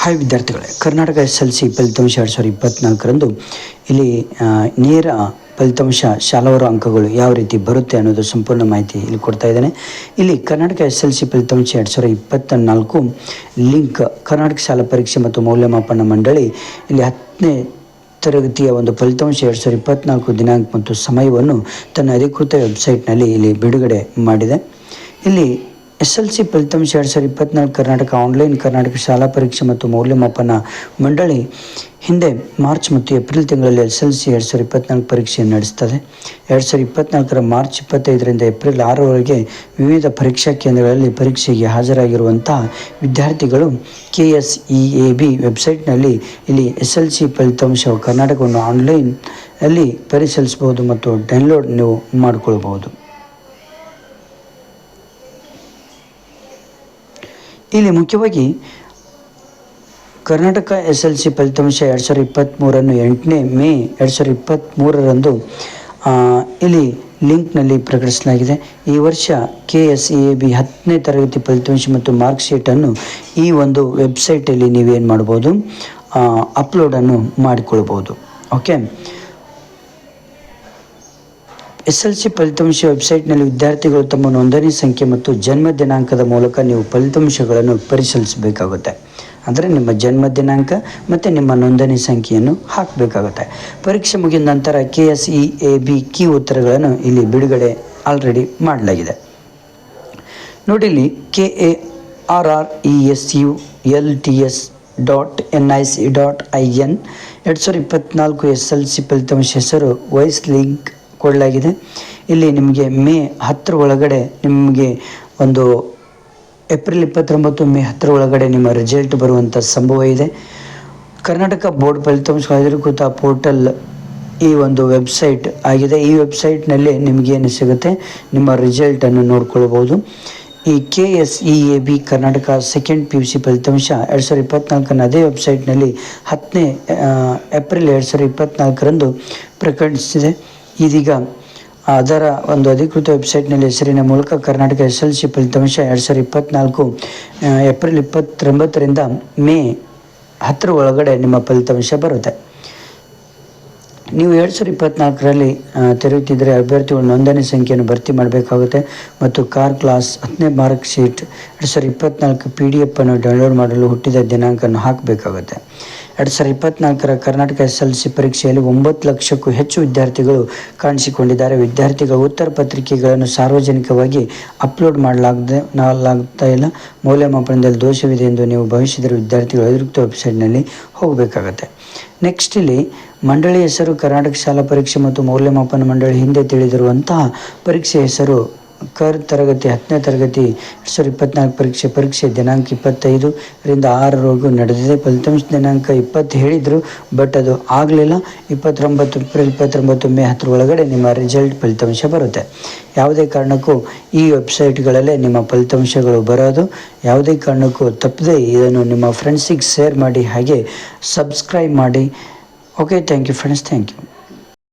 Hi ವಿದ್ಯಾರ್ಥಿಗಳೇ, Karnataka S L C ಫಲಿತಾಂಶ ಎರಡು ಸಾವಿರದ ಇಪ್ಪತ್ತ್ನಾಲ್ಕರಂದು ಇಲ್ಲಿ ನೇರ ಫಲಿತಾಂಶ ಶಾಲವರ ಅಂಕಗಳು ಯಾವ ರೀತಿ ಬರುತ್ತೆ ಅನ್ನೋದು ಸಂಪೂರ್ಣ ಮಾಹಿತಿ ಇಲ್ಲಿ ಕೊಡ್ತಾ ಇದ್ದಾನೆ. ಇಲ್ಲಿ ಕರ್ನಾಟಕ ಎಸ್ ಎಲ್ ಸಿ ಫಲಿತಾಂಶ ಎರಡು ಸಾವಿರದ ಇಪ್ಪತ್ತ ನಾಲ್ಕು ಲಿಂಕ್ ಕರ್ನಾಟಕ ಶಾಲಾ ಪರೀಕ್ಷೆ ಮತ್ತು ಮೌಲ್ಯಮಾಪನ ಮಂಡಳಿ ಇಲ್ಲಿ ಹತ್ತನೇ ತರಗತಿಯ ಒಂದು ಫಲಿತಾಂಶ ಎರಡು ಸಾವಿರದ ಇಪ್ಪತ್ತ್ನಾಲ್ಕು ದಿನಾಂಕ ಮತ್ತು ಸಮಯವನ್ನು ತನ್ನ ಅಧಿಕೃತ ವೆಬ್ಸೈಟ್ನಲ್ಲಿ ಇಲ್ಲಿ ಬಿಡುಗಡೆ ಮಾಡಿದೆ. ಇಲ್ಲಿ ಎಸ್ ಎಲ್ ಸಿ ಫಲಿತಾಂಶ ಎರಡು ಸಾವಿರದ ಇಪ್ಪತ್ನಾಲ್ಕು ಕರ್ನಾಟಕ ಆನ್ಲೈನ್ ಕರ್ನಾಟಕ ಶಾಲಾ ಪರೀಕ್ಷೆ ಮತ್ತು ಮೌಲ್ಯಮಾಪನ ಮಂಡಳಿ ಹಿಂದೆ ಮಾರ್ಚ್ ಮತ್ತು ಏಪ್ರಿಲ್ ತಿಂಗಳಲ್ಲಿ ಎಸ್ ಎಲ್ ಸಿ ಎರಡು ಸಾವಿರದ ಇಪ್ಪತ್ನಾಲ್ಕು ಪರೀಕ್ಷೆಯನ್ನು ನಡೆಸ್ತದೆ ಎರಡು ಸಾವಿರದ ಇಪ್ಪತ್ನಾಲ್ಕರ ಮಾರ್ಚ್ ಇಪ್ಪತ್ತೈದರಿಂದ ಏಪ್ರಿಲ್ ಆರರವರೆಗೆ ವಿವಿಧ ಪರೀಕ್ಷಾ ಕೇಂದ್ರಗಳಲ್ಲಿ ಪರೀಕ್ಷೆಗೆ ಹಾಜರಾಗಿರುವಂತಹ ವಿದ್ಯಾರ್ಥಿಗಳು K S E A B ವೆಬ್ಸೈಟ್ನಲ್ಲಿ ಇಲ್ಲಿ ಎಸ್ ಎಲ್ ಸಿ ಫಲಿತಾಂಶವು ಕರ್ನಾಟಕವನ್ನು ಆನ್ಲೈನ್ ಅಲ್ಲಿ ಪರಿಶೀಲಿಸಬಹುದು ಮತ್ತು ಡೌನ್ಲೋಡ್ ನೀವು ಮಾಡಿಕೊಳ್ಬಹುದು. ಇಲ್ಲಿ ಮುಖ್ಯವಾಗಿ ಕರ್ನಾಟಕ ಎಸ್ ಎಲ್ ಸಿ ಫಲಿತಾಂಶ ಎರಡು ಸಾವಿರದ ಇಪ್ಪತ್ತ್ಮೂರನ್ನು ಎಂಟನೇ ಮೇ ಎರಡು ಸಾವಿರದ ಇಪ್ಪತ್ತ್ಮೂರರಂದು ಇಲ್ಲಿ ಲಿಂಕ್ನಲ್ಲಿ ಪ್ರಕಟಿಸಲಾಗಿದೆ. ಈ ವರ್ಷ ಕೆ ಎಸ್ ಎ ಬಿ ಹತ್ತನೇ ತರಗತಿ ಫಲಿತಾಂಶ ಮತ್ತು ಮಾರ್ಕ್ಶೀಟನ್ನು ಈ ಒಂದು ವೆಬ್ಸೈಟಲ್ಲಿ ನೀವೇನು ಮಾಡ್ಬೋದು ಅಪ್ಲೋಡನ್ನು ಮಾಡಿಕೊಳ್ಬೋದು. ಓಕೆ? ಎಸ್ ಎಲ್ ಸಿ ಫಲಿತಾಂಶ ವೆಬ್ಸೈಟ್ನಲ್ಲಿ ವಿದ್ಯಾರ್ಥಿಗಳು ತಮ್ಮ ನೋಂದಣಿ ಸಂಖ್ಯೆ ಮತ್ತು ಜನ್ಮ ದಿನಾಂಕದ ಮೂಲಕ ನೀವು ಫಲಿತಾಂಶಗಳನ್ನು ಪರಿಶೀಲಿಸಬೇಕಾಗುತ್ತೆ. ಅಂದರೆ ನಿಮ್ಮ ಜನ್ಮ ದಿನಾಂಕ ಮತ್ತು ನಿಮ್ಮ ನೋಂದಣಿ ಸಂಖ್ಯೆಯನ್ನು ಹಾಕಬೇಕಾಗುತ್ತೆ. ಪರೀಕ್ಷೆ ಮುಗಿದ ನಂತರ K S E A B key ಉತ್ತರಗಳನ್ನು ಇಲ್ಲಿ ಬಿಡುಗಡೆ ಆಲ್ರೆಡಿ ಮಾಡಲಾಗಿದೆ. ನೋಡಿ ಇಲ್ಲಿ K A R R E S U L T S dot N I C dot I N ಎರಡು ಸಾವಿರದ ಇಪ್ಪತ್ತ್ನಾಲ್ಕು ಎಸ್ ಎಲ್ ಸಿ ಫಲಿತಾಂಶ ಹೆಸರು ವೈಸ್ ಲಿಂಕ್ ಕೊಡಲಾಗಿದೆ ಇಲ್ಲಿ ನಿಮಗೆ ಮೇ ಹತ್ತರ ಒಳಗಡೆ ನಿಮಗೆ ಒಂದು ಏಪ್ರಿಲ್ ಇಪ್ಪತ್ತೊಂಬತ್ತು ಮೇ ಹತ್ತರ ಒಳಗಡೆ ನಿಮ್ಮ ರಿಸಲ್ಟ್ ಬರುವಂಥ ಸಂಭವ ಇದೆ. ಕರ್ನಾಟಕ ಬೋರ್ಡ್ ಫಲಿತಾಂಶ ಅಧಿಕೃತ ಪೋರ್ಟಲ್ ಈ ಒಂದು ವೆಬ್ಸೈಟ್ ಆಗಿದೆ. ಈ ವೆಬ್ಸೈಟ್ನಲ್ಲಿ ನಿಮಗೇನು ಸಿಗುತ್ತೆ? ನಿಮ್ಮ ರಿಸಲ್ಟನ್ನು ನೋಡ್ಕೊಳ್ಬೋದು ಈ K S E A B Karnataka second P U C ಫಲಿತಾಂಶ ಎರಡು ಸಾವಿರದ ಇಪ್ಪತ್ನಾಲ್ಕನ ಅದೇ ವೆಬ್ಸೈಟ್ನಲ್ಲಿ ಹತ್ತನೇ ಏಪ್ರಿಲ್ ಎರಡು ಸಾವಿರದ ಇಪ್ಪತ್ತ್ನಾಲ್ಕರಂದು ಪ್ರಕಟಿಸಿದೆ. ಇದೀಗ ಅದರ ಒಂದು ಅಧಿಕೃತ ವೆಬ್ಸೈಟ್ನಲ್ಲಿ ಹೆಸರಿನ ಮೂಲಕ ಕರ್ನಾಟಕ ಎಸ್ ಎಲ್ ಸಿ ಫಲಿತಾಂಶ ಎರಡು ಸಾವಿರದ ಇಪ್ಪತ್ತ್ನಾಲ್ಕು ಏಪ್ರಿಲ್ ಇಪ್ಪತ್ತೊಂಬತ್ತರಿಂದ ಮೇ ಹತ್ತರ ಒಳಗಡೆ ನಿಮ್ಮ ಫಲಿತಾಂಶ ಬರುತ್ತೆ. ನೀವು ಎರಡು ಸಾವಿರದ ಇಪ್ಪತ್ತ್ನಾಲ್ಕರಲ್ಲಿ ತೆರೆಯುತ್ತಿದ್ದರೆ ಅಭ್ಯರ್ಥಿಗಳು ನೋಂದಣಿ ಸಂಖ್ಯೆಯನ್ನು ಭರ್ತಿ ಮಾಡಬೇಕಾಗುತ್ತೆ ಮತ್ತು ಕಾರ್ ಕ್ಲಾಸ್ ಹತ್ತನೇ ಮಾರ್ಕ್ ಶೀಟ್ ಎರಡು ಸಾವಿರದ ಇಪ್ಪತ್ತ್ನಾಲ್ಕು ಪಿ ಡಿ ಎಫ್ ಅನ್ನು ಡೌನ್ಲೋಡ್ ಮಾಡಲು ಹುಟ್ಟಿದ ದಿನಾಂಕವನ್ನು ಹಾಕಬೇಕಾಗುತ್ತೆ. ಎರಡು ಸಾವಿರದ ಇಪ್ಪತ್ನಾಲ್ಕರ ಕರ್ನಾಟಕ ಎಸ್ ಎಲ್ ಸಿ ಪರೀಕ್ಷೆಯಲ್ಲಿ ಒಂಬತ್ತು ಲಕ್ಷಕ್ಕೂ ಹೆಚ್ಚು ವಿದ್ಯಾರ್ಥಿಗಳು ಕಾಣಿಸಿಕೊಂಡಿದ್ದಾರೆ. ವಿದ್ಯಾರ್ಥಿಗಳ ಉತ್ತರ ಪತ್ರಿಕೆಗಳನ್ನು ಸಾರ್ವಜನಿಕವಾಗಿ ಅಪ್ಲೋಡ್ ಮಾಡಲಾಗದೆ ಮಾಡಲಾಗ್ತಾ ಇಲ್ಲ. ಮೌಲ್ಯಮಾಪನದಲ್ಲಿ ದೋಷವಿದೆ ಎಂದು ನೀವು ಭವಿಷ್ಯದಲ್ಲಿ ವಿದ್ಯಾರ್ಥಿಗಳು ಅಧಿಕೃತ ವೆಬ್ಸೈಟ್ನಲ್ಲಿ ಹೋಗಬೇಕಾಗತ್ತೆ. ನೆಕ್ಸ್ಟ್ ಇಲ್ಲಿ ಮಂಡಳಿ ಹೆಸರು ಕರ್ನಾಟಕ ಶಾಲಾ ಪರೀಕ್ಷೆ ಮತ್ತು ಮೌಲ್ಯಮಾಪನ ಮಂಡಳಿ ಹಿಂದೆ ತಿಳಿದಿರುವಂತಹ ಪರೀಕ್ಷೆ ಹೆಸರು ಕರ್ ತರಗತಿ, ಹತ್ತನೇ ತರಗತಿ, ಎರಡು ಸಾವಿರದ ಇಪ್ಪತ್ನಾಲ್ಕು ಪರೀಕ್ಷೆ ಪರೀಕ್ಷೆ ದಿನಾಂಕ ಇಪ್ಪತ್ತೈದು ರಿಂದ ಆರರವರೆಗೂ ನಡೆದಿದೆ. ಫಲಿತಾಂಶ ದಿನಾಂಕ ಇಪ್ಪತ್ತು ಹೇಳಿದರು, ಬಟ್ ಅದು ಆಗಲಿಲ್ಲ. ಇಪ್ಪತ್ತೊಂಬತ್ತು ಏಪ್ರಿಲ್ ಇಪ್ಪತ್ತೊಂಬತ್ತು ಮೇ ಹತ್ತರ ಒಳಗಡೆ ನಿಮ್ಮ ರಿಸಲ್ಟ್ ಫಲಿತಾಂಶ ಬರುತ್ತೆ. ಯಾವುದೇ ಕಾರಣಕ್ಕೂ ಈ ವೆಬ್ಸೈಟ್ಗಳಲ್ಲೇ ನಿಮ್ಮ ಫಲಿತಾಂಶಗಳು ಬರೋದು. ಯಾವುದೇ ಕಾರಣಕ್ಕೂ ತಪ್ಪದೆ ಇದನ್ನು ನಿಮ್ಮ ಫ್ರೆಂಡ್ಸಿಗೆ ಶೇರ್ ಮಾಡಿ, ಹಾಗೆ ಸಬ್ಸ್ಕ್ರೈಬ್ ಮಾಡಿ. Okay thank you friends thank you